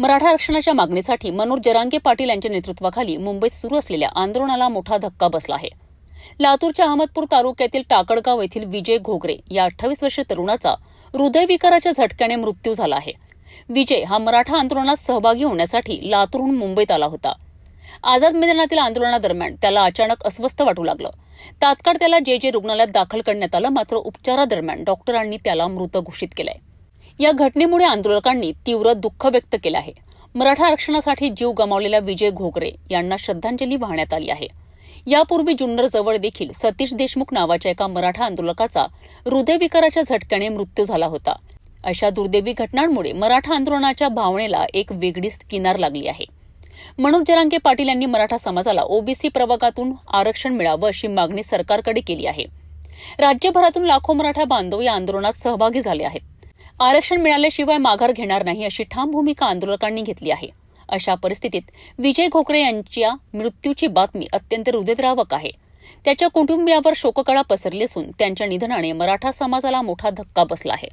मराठा आरक्षणाच्या मागणीसाठी मनोज जरांगे पाटील यांच्या नेतृत्वाखाली मुंबईत सुरू असलेल्या आंदोलनाला मोठा धक्का बसला आहे. लातूरच्या अहमदपूर तालुक्यातील टाकडगाव येथील विजय घोगरे या अठ्ठावीस वर्षीय तरुणाचा हृदयविकाराच्या झटक्याने मृत्यू झाला आहे. विजय हा मराठा आंदोलनात सहभागी होण्यासाठी लातूरहून मुंबईत आला होता. आझाद मैदानातील आंदोलनादरम्यान त्याला अचानक अस्वस्थ वाटू लागलं. तात्काळ त्याला जे जे रुग्णालयात दाखल करण्यात आलं मात्र उपचारादरम्यान डॉक्टरांनी त्याला मृत घोषित केलंय. या घटनेमुळे आंदोलकांनी तीव्र दुःख व्यक्त केलं आहे. मराठा आरक्षणासाठी जीव गमावलेल्या विजय घोगरे यांना श्रद्धांजली वाहण्यात आली आहे. यापूर्वी जुन्नर जवळ देखील सतीश देशमुख नावाच्या एका मराठा आंदोलकाचा हृदयविकाराच्या झटक्याने मृत्यू झाला होता. अशा दुर्दैवी घटनांमुळे मराठा आंदोलनाच्या भावनेला एक वेगळीच किनार लागली आहे. मनोज जरांगे पाटील यांनी मराठा समाजाला ओबीसी प्रभागातून आरक्षण मिळावं अशी मागणी सरकारकडे केली आहे. राज्यभरातून लाखो मराठा बांधव या आंदोलनात सहभागी झाले आहेत. आरक्षण मिळाल्याशिवाय माघार घेणार नाही अशी ठाम भूमिका आंदोलकांनी घेतली आहे. अशा परिस्थितीत विजय घोकरे यांच्या मृत्यूची बातमी अत्यंत हृदयद्रावक आहे. त्याच्या कुटुंबियावर शोककळा पसरली असून त्यांच्या निधनाने मराठा समाजाला मोठा धक्का बसला आहे.